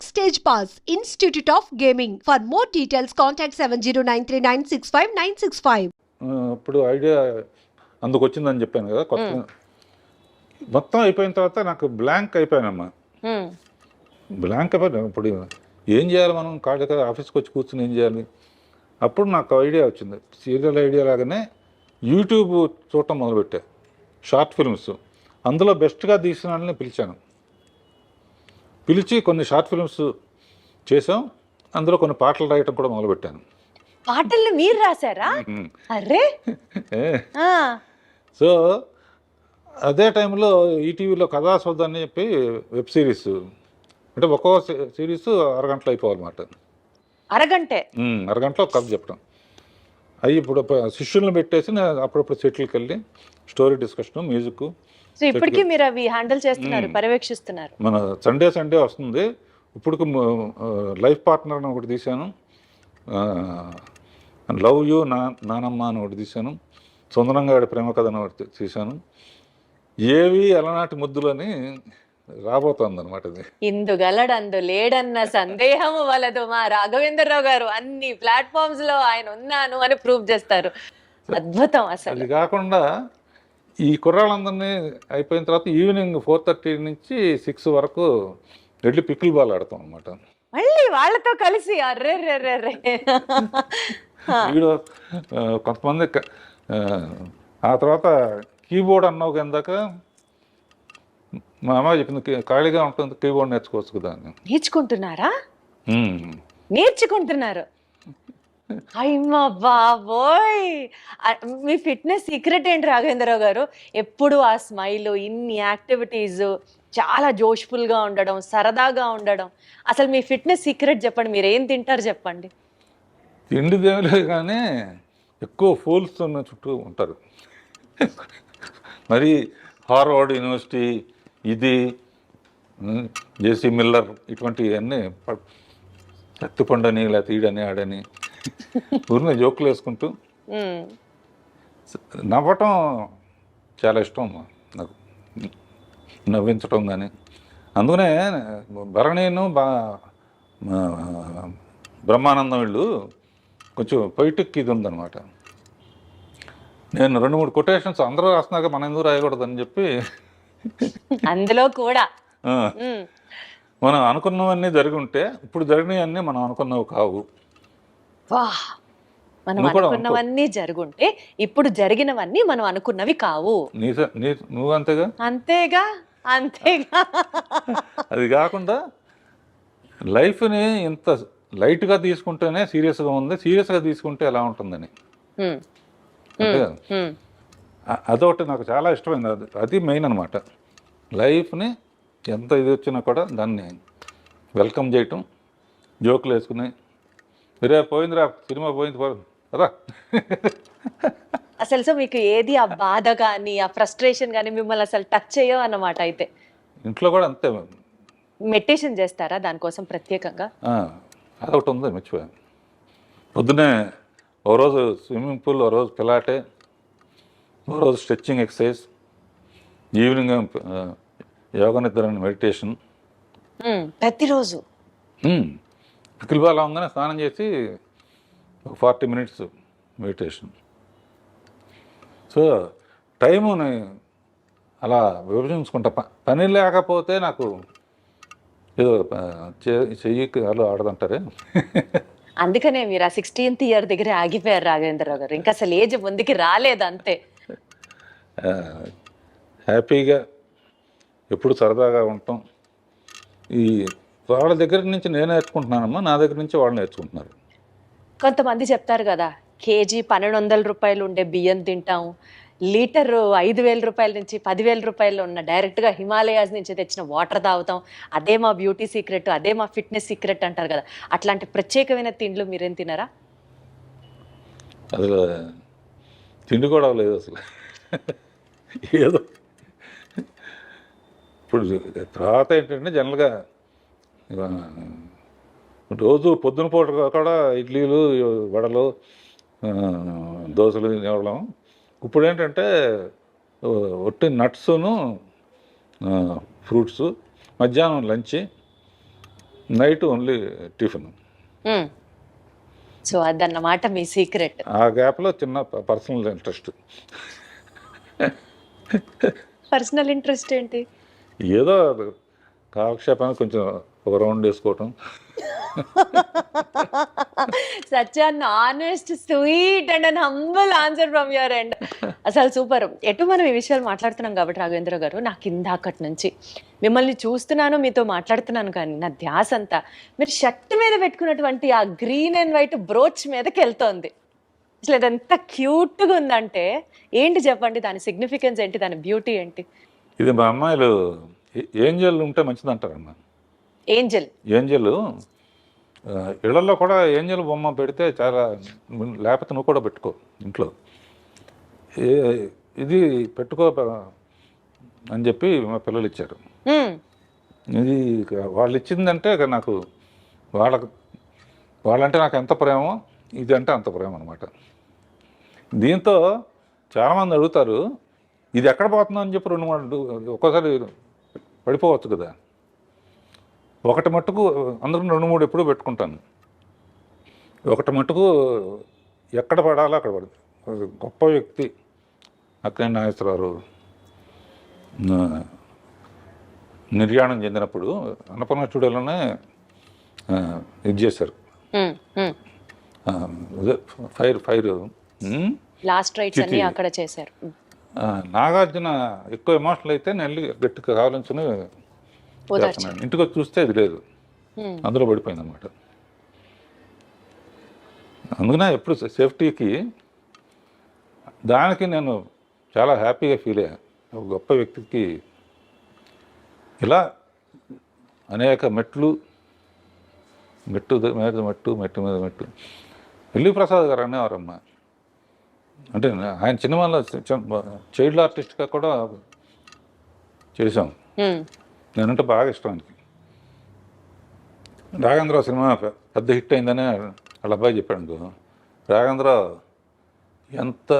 Backstage Pass, Institute of Gaming. For more details, contact 7093965965965. ఆ, ఇప్పుడు idea అందుకు వచ్చిందని చెప్పాను కదా కొత్త మొత్తం అయిపోయిన తర్వాత నాకు బ్లాంక్ అయిపోయానమ్మా. ఉమ్, బ్లాంక్ అయిపోయాను. ఇప్పుడు ఏం చేయాలి మనం? కాళ్ళ కదా ఆఫీస్కి వచ్చి కూర్చుని ఏం చేయాలి? అప్పుడు నాకు ఐడియా వచ్చింది. సీరియల్ ఐడియా లాగానే యూట్యూబ్ చూడటం మొదలుపెట్టా. Short films. అందులో బెస్ట్గా తీసిన వాళ్ళని పిలిచాను. పిలిచి కొన్ని షార్ట్ ఫిల్మ్స్ చేసాం అందులో కొన్ని పాటలు రాయటం కూడా మొదలుపెట్టాను. పాటల్ని మీరు రాశారా? ఆ, సో అదే టైంలో ఈటీవీలో కథా సౌధ అని చెప్పి వెబ్ సిరీస్ అంటే ఒక్కో సిరీస్ అరగంటలో అయిపోవాలన్నమాట. అరగంటే? అరగంటలో కథ చెప్పడం అవి ఇప్పుడు శిష్యులను పెట్టేసి నేను అప్పుడప్పుడు సెటిల్కి వెళ్ళి స్టోరీ డిస్కషన్ మ్యూజిక్ సో ఇప్పటికీ మీరు అవి హ్యాండిల్ చేస్తున్నారు పర్యవేక్షిస్తున్నారు. మన సండే సండే వస్తుంది. ఇప్పుడు లైఫ్ పార్ట్నర్ అని ఒకటి తీశాను. లవ్ యూ నా నానమ్మ అని ఒకటి తీశాను. సుందరంగా ఆడి ప్రేమ కథ అని ఒకటి తీశాను. ఏవి అలనాటి ముద్దులని రాబోతోంది అనమాట ఇది ఇందుగలడందు లేడన్న సందేహము వలదు మా రాఘవేంద్రరావు గారు. అన్ని ప్లాట్ఫామ్స్లో ఆయన ఉన్నాను అని ప్రూవ్ చేస్తారు. అద్భుతం అసలు. అది కాకుండా ఈ కుర్రాళ్ళందరినీ అయిపోయిన తర్వాత ఈవినింగ్ ఫోర్ థర్టీ నుంచి సిక్స్ వరకు వెళ్ళి పికిల్ బాల్ ఆడతాం అనమాట మళ్ళీ వాళ్ళతో కలిసి అర్రే రే రే రే వీడు ఆ, కొంతమంది ఆ, తర్వాత కీబోర్డ్ అన్నావు కిందాక మా అమ్మాయి చెప్పింది "కీ- ఖాళీగా ఉంటుంది కీబోర్డ్ నేర్చుకోవచ్చు కదా నేర్చుకుంటున్నారా. నేర్చుకుంటున్నారు. అయ్యమ్మా బాబోయ్! మీ ఫిట్నెస్ సీక్రెట్ ఏంటి రాఘవేంద్రరావు గారు? ఎప్పుడు ఆ స్మైల్ ఇన్ని యాక్టివిటీస్ చాలా జోష్ఫుల్గా ఉండడం సరదాగా ఉండడం. అసలు మీ ఫిట్నెస్ సీక్రెట్ చెప్పండి మీరు ఏం తింటారు చెప్పండి. తిండి దేవులే కానీ ఎక్కువ ఫూల్స్ ఉన్న చుట్టూ ఉంటారు. మరి హార్వర్డ్ యూనివర్సిటీ ఇది జేసీ మిల్లర్ ఇటువంటివన్నీ అన్నీ శక్తి లేకపోతే ఈడని ఆడని ఊరిని జోకులు వేసుకుంటూ. నవ్వటం చాలా ఇష్టం నాకు. నవ్వించటం కానీ అందుకనే భరణీను బా బ్రహ్మానందం వీళ్ళు కొంచెం పొయిటిక్ ఇది ఉందన్నమాట. నేను రెండు మూడు కొటేషన్స్ అందరూ రాస్తున్నాక మనం ఎందుకు రాయకూడదని చెప్పి. అందులో కూడా. మనం అనుకున్నవన్నీ జరిగి ఉంటే ఇప్పుడు జరిగినవన్నీ మనం అనుకున్నవి కావు. వా! మనం. అనుకున్నవన్నీ జరుగుంటే ఇప్పుడు జరిగినవన్నీ మనం అనుకున్నవి కావు. నువ్వు అంతేగా? అంతేగా? అంతేగా? అది కాకుండా లైఫ్ని ఇంత లైట్గా తీసుకుంటేనే సీరియస్గా ఉంది. సీరియస్గా తీసుకుంటే ఎలా ఉంటుందని? అదొకటి నాకు చాలా ఇష్టమైంది. అది అది మెయిన్ అనమాట లైఫ్ని ఎంత ఇది వచ్చినా కూడా దాన్ని వెల్కమ్ చేయటం జోకులు వేసుకుని రే పోయిందిరా సినిమా పోయింది రా అసలు సో మీకు ఏది ఆ బాధ కానీ ఆ ఫ్రస్ట్రేషన్ కానీ మిమ్మల్ని అసలు టచ్ చేయవు అన్నమాట అయితే? ఇంట్లో కూడా అంతే. మెడిటేషన్ చేస్తారా దానికోసం ప్రత్యేకంగా? అదొకటి ఉంది మర్చిపోయాను పొద్దునే ఓ రోజు స్విమ్మింగ్ పూల్ ఓ రోజు పిలాటే ఓ రోజు స్ట్రెచ్చింగ్ ఎక్సర్సైజ్ ఈవినింగ్ యోగ నిద్ర మెడిటేషన్. ప్రతిరోజు? పికిల్ బాల్ అవగానే స్నానం చేసి ఒక ఫార్టీ మినిట్స్ మెడిటేషన్. సో టైముని అలా విభజించుకుంటా. ప- పని లేకపోతే నాకు ఏదో ఆ, చే- చెయ్యికి అలా ఆడదంటారే? అందుకనే మీరు ఆ సిక్స్టీన్త్ ఇయర్ దగ్గర ఆగిపోయారు రాఘవేంద్రరావు గారు. ఇంకా అసలు ఏజ్ ముందుకి రాలేదు అంతే. హ్యాపీగా ఎప్పుడు సరదాగా ఉంటాం. ఈ వాళ్ళ దగ్గర నుంచి నేను నేర్చుకుంటున్నానమ్మా నా దగ్గర నుంచి వాళ్ళు నేర్చుకుంటున్నారు. కొంతమంది చెప్తారు కదా కేజీ పన్నెండు వందల రూపాయలు ఉండే బియ్యం తింటాం లీటర్ ఐదు వేల రూపాయల నుంచి పదివేల రూపాయలు ఉన్న డైరెక్ట్గా హిమాలయాస్ నుంచి తెచ్చిన వాటర్ తాగుతాం అదే మా బ్యూటీ సీక్రెట్ అదే మా ఫిట్నెస్ సీక్రెట్ అంటారు కదా అట్లాంటి ప్రత్యేకమైన తిండ్లు మీరేం తినరా? అసలు తిండి కూడా లేదు అసలు. ఏదో ఇప్పుడు తర్వాత ఏంటంటే జనరల్గా రోజు పొద్దున పూట కూడా ఇడ్లీలు వడలు దోశలు తినేవాళ్ళం. ఇప్పుడు ఏంటంటే ఒట్టి నట్స్ను ఫ్రూట్స్ మధ్యాహ్నం lunch night only tiffin. So అదన్నమాట మీ సీక్రెట్. ఆ గ్యాప్లో చిన్న పర్సనల్ ఇంట్రెస్ట్. పర్సనల్ ఇంట్రెస్ట్ ఏంటి? ఏదో కాలక్షేపానికి కొంచెం ఒక రౌండ్ వేసుకోవటం. Such an honest sweet and an humble answer from your end అసలు సూపర్ ఎటు మనం ఈ విషయాలు మాట్లాడుతున్నాం కాబట్టి రాఘవేంద్ర గారు నాకు ఇందాకటి నుంచి మిమ్మల్ని చూస్తున్నాను మీతో మాట్లాడుతున్నాను కానీ నా ధ్యాస అంతా మీరు షర్ట్ మీద పెట్టుకున్నటువంటి ఆ గ్రీన్ అండ్ వైట్ బ్రోచ్ మీదకి వెళ్తోంది. అసలు ఎంత క్యూట్గా ఉందంటే ఏంటి చెప్పండి దాని సిగ్నిఫికెన్స్ ఏంటి దాని బ్యూటీ ఏంటి? ఇది మా అమ్మాయిలు ఏ- ఏంజల్ ఉంటే మంచిది అంటారమ్మా ఏంజల్. ఏంజల్? ఇళ్ళలో కూడా ఏంజల్ బొమ్మ పెడితే చాలా లేకపోతే నువ్వు కూడా పెట్టుకో ఇంట్లో. ఏ- ఇది పెట్టుకో అని చెప్పి మా పిల్లలు ఇచ్చారు. ఇది వాళ్ళు ఇచ్చిందంటే నాకు వాళ్ళకు వాళ్ళంటే నాకు ఎంత ప్రేమో ఇది అంటే అంత ప్రేమ అనమాట దీంతో చాలామంది అడుగుతారు ఇది ఎక్కడ పోతుందో అని చెప్పి రెండు మూడు ఒక్కోసారి పడిపోవచ్చు కదా. ఒకటి మట్టుకు అందరూ రెండు మూడు ఎప్పుడూ పెట్టుకుంటాను. ఒకటి మట్టుకు ఎక్కడ పడాలో అక్కడ పడుతుంది ఒక గొప్ప వ్యక్తి. అక్కడే నాగేశ్వరరావు నిర్యాణం చెందినప్పుడు అన్నపూర్ణ స్టూడియోలోనే ఇది చేశారు. ఫైర్ ఫైర్ లాస్ట్ రైట్స్ అన్ని. అక్కడ చేశారు. నాగార్జున ఎక్కువ ఎమోషనల్ అయితే నేను వెళ్ళి గట్టిగా కావాలని ఇంటికి వచ్చి చూస్తే ఇది లేదు. అందులో పడిపోయింది అనమాట అందుకనే ఎప్పుడు సేఫ్టీకి దానికి నేను చాలా హ్యాపీగా ఫీల్ అయ్యాను ఒక గొప్ప వ్యక్తికి ఇలా అనేక మెట్లు మెట్టు మీద మెట్టు మెట్టు మీద మెట్టు. ఎల్లి ప్రసాద్ గారు అనేవారమ్మ. అంటే ఆయన సినిమాలో చైల్డ్ ఆర్టిస్ట్గా కూడా చేశాం. Hmm. నేనంటే బాగా ఇష్టం ఆయనకి రాఘేంద్ర సినిమా పెద్ద హిట్ అయిందని వాళ్ళ అబ్బాయి చెప్పాడు అనుకో. రాఘేంద్ర ఎంత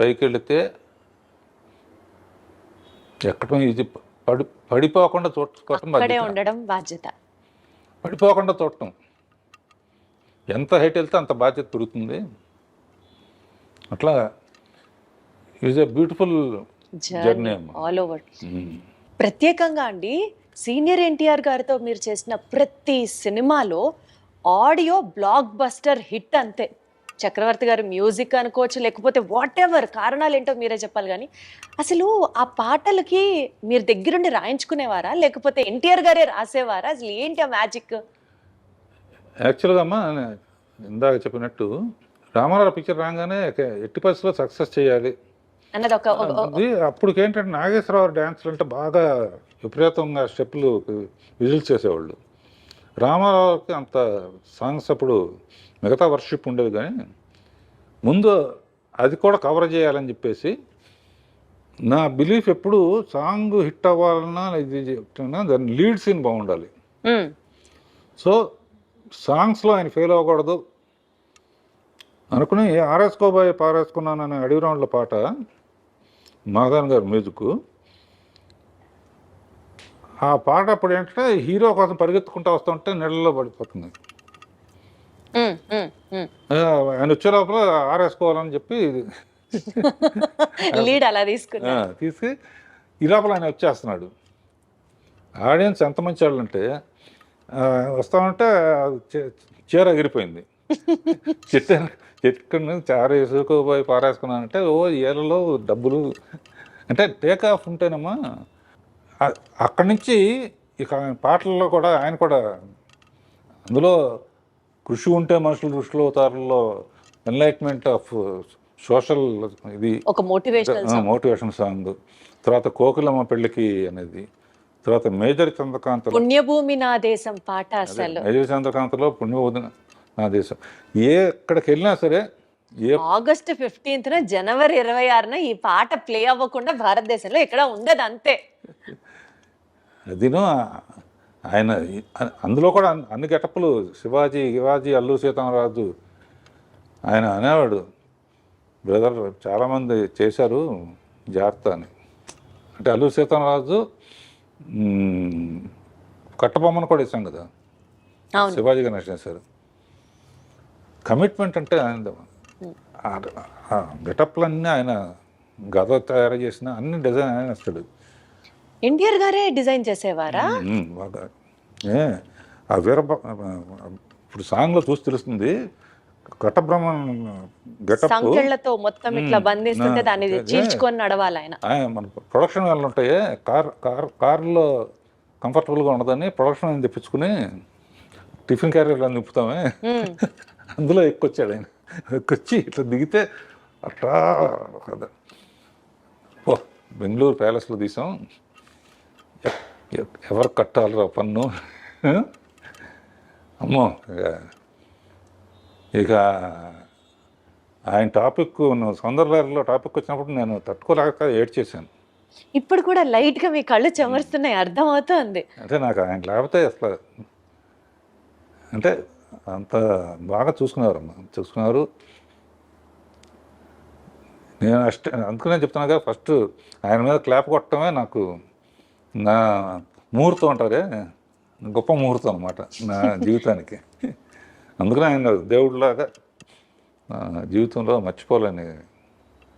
పైకి వెళితే ఎక్కడం ఇది పడి పడిపోకుండా చూడటం బాధ్యత. ఉండడం బాధ్యత. పడిపోకుండా చూడటం. ఎంత హైట్ వెళ్తే అంత బాధ్యత పెరుగుతుంది. అట్లా is a beautiful journey all over. ప్రత్యేకంగా అండి సీనియర్ ఎన్టీఆర్ గారితో మీరు చేసిన ప్రతి సినిమాలో ఆడియో బ్లాక్ బస్టర్ హిట్ అంతే. చక్రవర్తి గారు మ్యూజిక్ అనుకోవచ్చు లేకపోతే వాట్ ఎవర్ కారణాలు ఏంటో మీరే చెప్పాలి కానీ అసలు ఆ పాటలకి మీరు దగ్గరుండి రాయించుకునేవారా? లేకపోతే ఎన్టీఆర్ గారే రాసేవారా? అసలు ఏంటి ఆ మ్యాజిక్? యాక్చువల్గా అమ్మా ఇందాక చెప్పినట్టు రామారావు పిక్చర్ రాగానే ఎట్టి పరిస్థితుల్లో సక్సెస్ చేయాలి. అన్నది ఒక అది అప్పుడు ఏంటంటే నాగేశ్వరరావు డ్యాన్స్లు అంటే బాగా విపరీతంగా స్టెప్పులు విజిల్స్ చేసేవాళ్ళు. రామారావుకి అంత సాంగ్స్ అప్పుడు మిగతా వర్షిప్ ఉండేది కానీ ముందు అది కూడా కవర్ చేయాలని చెప్పేసి నా బిలీఫ్ ఎప్పుడు సాంగ్ హిట్ అవ్వాలన్నా ఇది చెప్తున్నా దాని లీడ్ సీన్ బాగుండాలి. సో సాంగ్స్లో ఆయన ఫెయిల్ అవ్వకూడదు. అనుకుని ఆరేసుకోబోయే పారేసుకున్నాను అనే అడవి రౌండ్ల పాట మాధవన్ గారి మ్యూజిక్ ఆ పాట అప్పుడు ఏంటంటే హీరో కోసం పరిగెత్తుకుంటూ వస్తుంటే నీళ్ళలో పడిపోతుంది. ఆయన వచ్చే లోపల ఆరేసుకోవాలని చెప్పి లీడ్ అలా తీసుకున్నా ఆ, తీసి ఈ లోపల ఆయన వచ్చేస్తున్నాడు. ఆడియన్స్ ఎంత మంచి వాళ్ళు అంటే ఆ, వస్తామంటే చీర ఎగిరిపోయింది. చెట్టు చెట్టు నుంచి చార వేసుకోపోయి పారేసుకున్నానంటే ఓ ఏళ్ళలో డబ్బులు. అంటే టేక్ ఆఫ్ ఉంటేనమ్మా ఆ- అక్కడి నుంచి ఇక పాటల్లో కూడా ఆయన కూడా అందులో కృషి ఉంటే మనుషులు దృష్టిలో అవుతారులో ఎన్లైట్మెంట్ ఆఫ్ సోషల్ ఇది. ఒక మోటివేషనల్ మోటివేషన్ సాంగ్ తర్వాత కోకిలమ్మ పెళ్ళికి అనేది తర్వాత మేజర్ చంద్రకాంత్ పుణ్యభూమి నా దేశం పాట అసలు మేజర్ చంద్రకాంత్లో పుణ్యవోదన నా దేశం. ఏ ఎక్కడికి వెళ్ళినా సరే ఏ ఆగస్ట్ ఫిఫ్టీన్త్ జనవరి ఇరవై ఆరున ఈ పాట ప్లే అవ్వకుండా భారతదేశంలో ఎక్కడ ఉండదు అంతే అదిను ఆయన అందులో కూడా అన్ని- గెటప్పులు శివాజీ శివాజీ అల్లు సీతారామరాజు ఆయన అనేవాడు. బ్రదర్ చాలామంది చేశారు జాగ్రత్త అని. అంటే అల్లు సీతారామరాజు మ్, కట్టబొమ్మను కూడా ఇస్తాం కదా. శివాజీ గణేష్ చేశారు కమిట్మెంట్ అంటే ఆయన గెటప్లన్నీ ఆయన గద తయారు చేసిన అన్ని డిజైన్ ఆయన వస్తాడు ఎన్టీఆర్ గారే డిజైన్ చేసేవారా ఆ వీర ఇప్పుడు సాంగ్లో చూసి తెలుస్తుంది ఘటబ్రహ్మ సంకెళ్ళతో మొత్తం ఇట్లా. బంధిస్తుంటే దాన్ని. చీల్చుకొని నడవాలి ఆయన మన ప్రొడక్షన్ వాళ్ళు ఉంటాయి కార్ కార్ కార్లో కంఫర్టబుల్గా ఉండదని ప్రొడక్షన్ తెప్పించుకుని టిఫిన్ క్యారియర్లో నింపుతామే. అందులో ఎక్కొచ్చాడు ఆయన. ఎక్కొచ్చి ఇట్లా దిగితే అట్లా కదా. ఓ బెంగళూరు ప్యాలెస్లో తీసాం. ఎవరు కట్టాలిరా పన్ను? అమ్మో ఇక- ఇక ఆయన టాపిక్ సౌందర్యాలలో టాపిక్ వచ్చినప్పుడు నేను తట్టుకోలేక ఏడ్ చేశాను ఇప్పుడు కూడా లైట్గా మీ కళ్ళు చెమరుస్తున్నాయి అర్థం అవుతోంది అంటే నాకు ఆయన లేకపోతే అసలు అంటే అంత బాగా చూసుకున్నారు అమ్మ. చూసుకున్నారు. నేను అష్ట అందుకనే చెప్తున్నాగా ఫస్ట్ ఆయన మీద క్లాప్ కొట్టడమే నాకు నా ముహూర్తం అంటారే గొప్ప ముహూర్తం అనమాట నా జీవితానికి. అందుకనే ఆయన దేవుడిలాగా నా జీవితంలో మర్చిపోలేని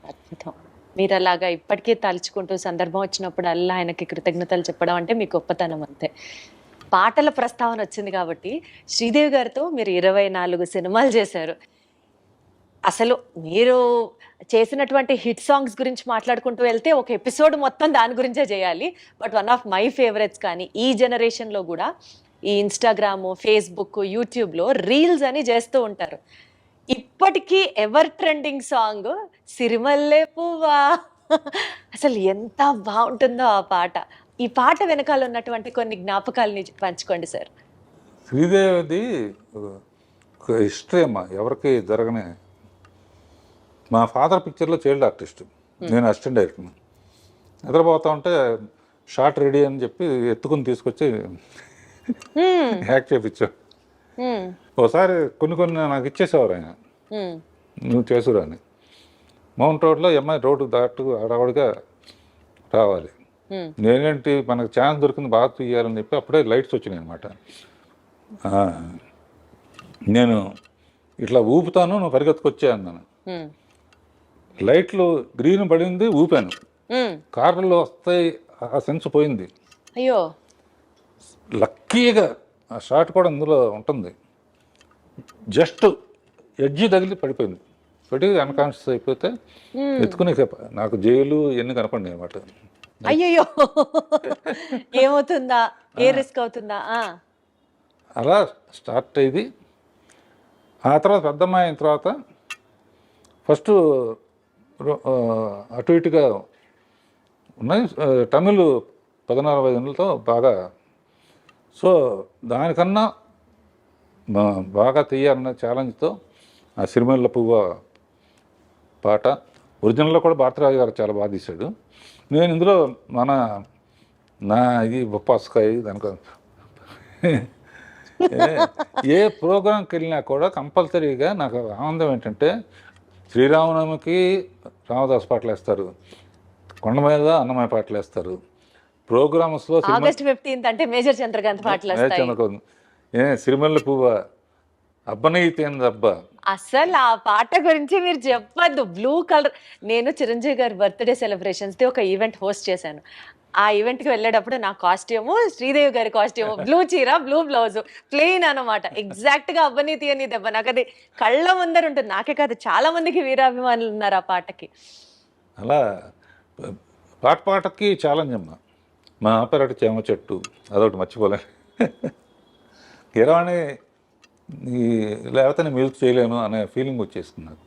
అద్భుతం. మీరు అలాగా ఇప్పటికీ తలుచుకుంటూ సందర్భం వచ్చినప్పుడు అల్లా ఆయనకి కృతజ్ఞతలు చెప్పడం అంటే మీ గొప్పతనం అంతే. పాటల ప్రస్తావన వచ్చింది కాబట్టి శ్రీదేవి గారితో మీరు ఇరవై నాలుగు సినిమాలు చేశారు. అసలు మీరు చేసినటువంటి హిట్ సాంగ్స్ గురించి మాట్లాడుకుంటూ వెళ్తే ఒక ఎపిసోడ్ మొత్తం దాని గురించే చేయాలి. But one of my favourites కానీ ఈ జనరేషన్లో కూడా ఈ ఇన్స్టాగ్రాము ఫేస్బుక్ యూట్యూబ్లో రీల్స్ అని చేస్తూ ఉంటారు. ఇప్పటికీ ఎవర్ ట్రెండింగ్ సాంగ్? సిరిమల్లే పువ్వా? అసలు ఎంత బాగుంటుందో ఆ పాట. ఈ పాట వెనకాల ఉన్నటువంటి కొన్ని జ్ఞాపకాలని పంచుకోండి సార్. శ్రీదేవిది ఒక హిస్టరీ అమ్మా ఎవరికి జరగనే. మా ఫాదర్ పిక్చర్లో చైల్డ్ ఆర్టిస్ట్. నేను అసిస్టెంట్ డైరెక్టర్ నిద్రపోతా ఉంటే షార్ట్ రెడీ అని చెప్పి ఎత్తుకుని తీసుకొచ్చి చేయించాడు హ్మ్, ఒకసారి కొన్ని కొన్ని నాకు ఇచ్చేసేవారు ఆయన. నువ్వు చేసురా అని మౌంట్ రోడ్లో అమ్మాయి రోడ్డు దాటు అడవడిగా రావాలి. నేనేంటి మనకు ఛాన్స్ దొరికింది బాగా తీయాలని చెప్పి అప్పుడే లైట్స్ వచ్చినాయి అనమాట నేను ఇట్లా ఊపుతాను నువ్వు పరిగెత్తుకొచ్చే అన్నాను. లైట్లు గ్రీన్ పడింది ఊపాను. కార్లు వస్తాయి ఆ సెన్స్ పోయింది. అయ్యో. లక్కీగా ఆ షాట్ కూడా అందులో ఉంటుంది. జస్ట్ ఎడ్జి తగిలి పడిపోయింది. పడి అన్కాన్షియస్ అయిపోతే. ఎత్తుకుని నాకు జైలు ఇవన్నీ కనపడి అనమాట అయ్యయ్యో ఏమవుతుందా? ఏ రిస్క్ అవుతుందా? అలా స్టార్ట్ అయ్యింది. ఆ తర్వాత పెద్దమ్మాయి అయిన తర్వాత ఫస్ట్ అటు ఇటుగా ఉన్నాయి. తమిళ్ పద్నాలుగు ఐదులతో బాగా. సో దానికన్నా బాగా తీయాలన్న ఛాలెంజ్తో ఆ సిరిమల్ల పువ్వ పాట ఒరిజినల్లో కూడా భారతరాజు గారు చాలా బాగా తీశాడు. నేను ఇందులో మన నా ఇది బొప్పాస్కాయ దానికో ఏ- ప్రోగ్రాంకి వెళ్ళినా కూడా కంపల్సరీగా నాకు ఆనందం ఏంటంటే శ్రీరామనవమికి రామదాస్ పాటలు వేస్తారు. కొండ మీద అన్నమయ్య పాటలు వేస్తారు. ప్రోగ్రామ్స్లో ఆగస్ట్ ఫిఫ్టీన్త్ అంటే మేజర్ చంద్రకాంత్ పాటలు చంద్రకోన్ ఏ సిరిమల్ల పువ్వ. అబ్బనైతేంది అబ్బా అసలు ఆ పాట గురించి మీరు చెప్పద్దు. బ్లూ కలర్ నేను చిరంజీవి గారి బర్త్డే సెలబ్రేషన్స్ ది ఒక ఈవెంట్ హోస్ట్ చేశాను. ఆ ఈవెంట్కి వెళ్ళేటప్పుడు నా కాస్ట్యూము శ్రీదేవి గారి కాస్ట్యూము బ్లూ చీర బ్లూ బ్లౌజ్ ప్లెయిన్ అనమాట ఎగ్జాక్ట్గా అవ్వని తీయని దెబ్బ. నాకు అది కళ్ళ ముందర ఉంటుంది. నాకే కాదు చాలా మందికి వీరాభిమానులు ఉన్నారు ఆ పాటకి. అలా పాట పాటకి ఛాలెంజ్ అమ్మ. మా ఆపరేట చేమ చెట్టు అదొకటి మర్చిపోలే కిరవాణి ఈ లేకపోతే నేను మ్యూజిక్ చేయలేను అనే ఫీలింగ్ వచ్చేస్తుంది నాకు.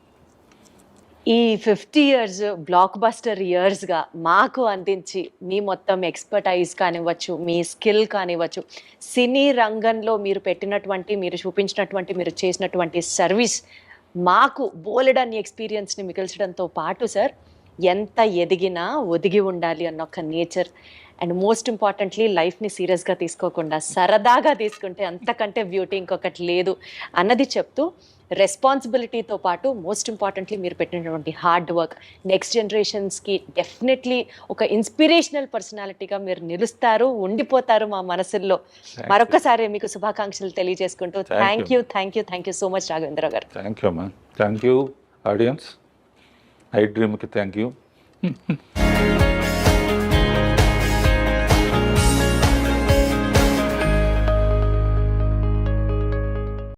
ఈ ఫిఫ్టీ ఇయర్స్ బ్లాక్ బస్టర్ ఇయర్స్గా మాకు అందించి మీ మొత్తం ఎక్స్పర్టైజ్ కానివ్వచ్చు మీ స్కిల్ కానివ్వచ్చు సినీ రంగంలో మీరు పెట్టినటువంటి మీరు చూపించినటువంటి మీరు చేసినటువంటి సర్వీస్ మాకు బోలెడన్ని ఎక్స్పీరియన్స్ని మిగిల్చడంతో పాటు సార్ ఎంత ఎదిగినా ఒదిగి ఉండాలి అన్న ఒక నేచర్ అండ్ మోస్ట్ ఇంపార్టెంట్లీ లైఫ్ని సీరియస్గా తీసుకోకుండా సరదాగా తీసుకుంటే అంతకంటే బ్యూటీ ఇంకొకటి లేదు అన్నది చెప్తూ రెస్పాన్సిబిలిటీతో పాటు మోస్ట్ ఇంపార్టెంట్లీ మీరు పెట్టినటువంటి హార్డ్ వర్క్ నెక్స్ట్ జనరేషన్స్కి డెఫినెట్లీ ఒక ఇన్స్పిరేషనల్ పర్సనాలిటీగా మీరు నిలుస్తారు ఉండిపోతారు మా మనసుల్లో. మరొకసారి మీకు శుభాకాంక్షలు తెలియజేసుకుంటూ thank you thank you thank you so much Raghavendra garu. Thank you thank you audience I డ్రీమ్కి thank you